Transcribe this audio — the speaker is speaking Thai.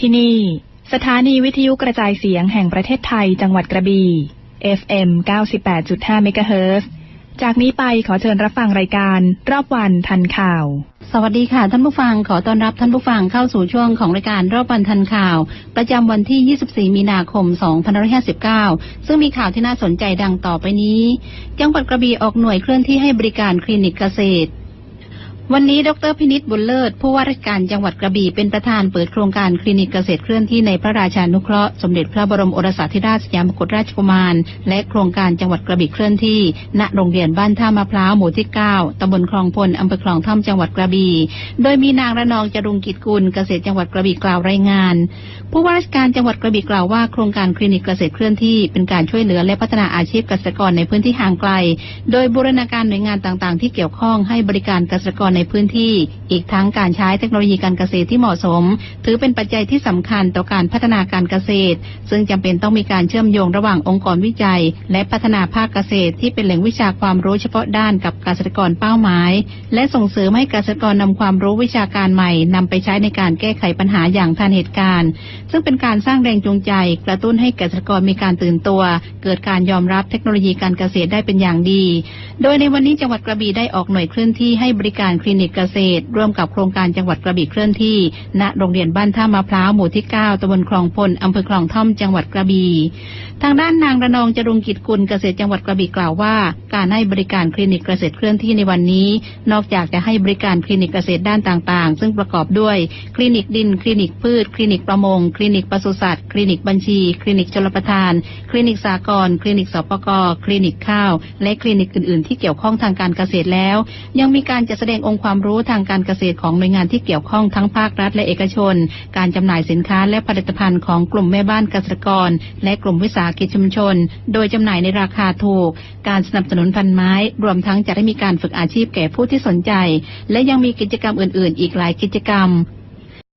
ที่นี่ สถานีวิทยุกระจายเสียงแห่งประเทศไทยจังหวัดกระบี่ FM 98.5เมกะเฮิรตซ์จากนี้ไปขอเชิญรับฟังรายการรอบวันทันข่าว สวัสดีค่ะท่านผู้ฟังขอต้อนรับท่านผู้ฟังเข้าสู่ช่วงของรายการรอบวันทันข่าว ประจำวันที่ 24 มีนาคม 2559 ซึ่งมีข่าวที่น่าสนใจดังต่อไปนี้ จังหวัดกระบี่ออกหน่วยเคลื่อนที่ให้บริการคลินิกเกษตร วันนี้ดรพินิษบุญเลิศ ผู้ว่าราชการจังหวัดกระบี่เป็นประธานเปิดโครงการคลินิกเกษตรเคลื่อนที่ในพระราชานุเคราะห์สมเด็จพระบรมโอรสาธิราชสยามกุฎราชกุมาร และโครงการจังหวัดกระบี่เคลื่อนที่ ณโรงเรียนบ้านท่ามะพร้าวหมู่ที่ 9ตำบลคลองพลอำเภอคลองท่อมจังหวัดกระบี่โดยมีนางระนองจรุงกิจกุลเกษตรจังหวัดกระบี่กล่าวรายงาน ผู้ว่าราชการจังหวัดกระบี่กล่าวว่าโครงการคลินิกเกษตรเคลื่อนที่เป็นการช่วยเหลือและพัฒนาอาชีพเกษตรกรในพื้นที่ห่างไกล โดยบูรณาการหน่วยงานต่างๆ ที่เกี่ยวข้องให้บริการเกษตรกรในพื้นที่ อีกทั้งการใช้เทคโนโลยีการเกษตรที่เหมาะสม ถือเป็นปัจจัยที่สำคัญต่อการพัฒนาการเกษตร ซึ่งจำเป็นต้องมีการเชื่อมโยงระหว่างองค์กรวิจัย และพัฒนาภาคเกษตร ที่เป็นแหล่งวิชาความรู้เฉพาะด้านกับเกษตรกรเป้าหมาย และส่งเสริมให้เกษตรกรนำความรู้วิชาการใหม่นำไปใช้ในการแก้ไขปัญหาอย่างทันเหตุการณ์ ซึ่งเป็นการสร้างแรงจูงใจ กระตุ้นให้เกษตรกรมีการตื่นตัว เกิดการยอมรับเทคโนโลยีการเกษตรได้เป็นอย่างดี โดยในวันนี้จังหวัดกระบี่ได้ออกหน่วยเคลื่อนที่ให้บริการคลินิกเกษตร ร่วมกับโครงการจังหวัดกระบี่เคลื่อนที่ ณโรงเรียนบ้านท่ามะพร้าวหมู่ที่ 9ตำบลคลองพลอำเภอคลองท่อมจังหวัดกระบี่ทางด้านนางระนองจรุงกิจกุลเกษตรจังหวัดกระบี่กล่าวว่า การให้บริการคลินิกเกษตรเคลื่อนที่ในวันนี้ นอกจากจะให้บริการคลินิกเกษตรด้านต่างๆ ซึ่งประกอบด้วยคลินิกดิน คลินิกพืช คลินิกประมง คลินิกปศุสัตว์ คลินิกบัญชี คลินิกชลประทาน คลินิกสากลคลินิกสปกคลินิกข้าว และคลินิกอื่นๆ ที่เกี่ยวข้องทางการเกษตรแล้ว ยังมีการจัดแสดงองค์ความรู้ทางการเกษตรของหน่วยงานที่เกี่ยวข้องทั้งภาครัฐและเอกชน การจำหน่ายสินค้าและผลิตภัณฑ์ของกลุ่มแม่บ้านเกษตรกร และกลุ่มวิสาหกิจชุมชน โดยจำหน่ายในราคาถูก การสนับสนุนพันไม้ รวมทั้งจะได้มีการฝึกอาชีพแก่ผู้ที่สนใจ และยังมีกิจกรรมอื่น ๆ อีกหลายกิจกรรม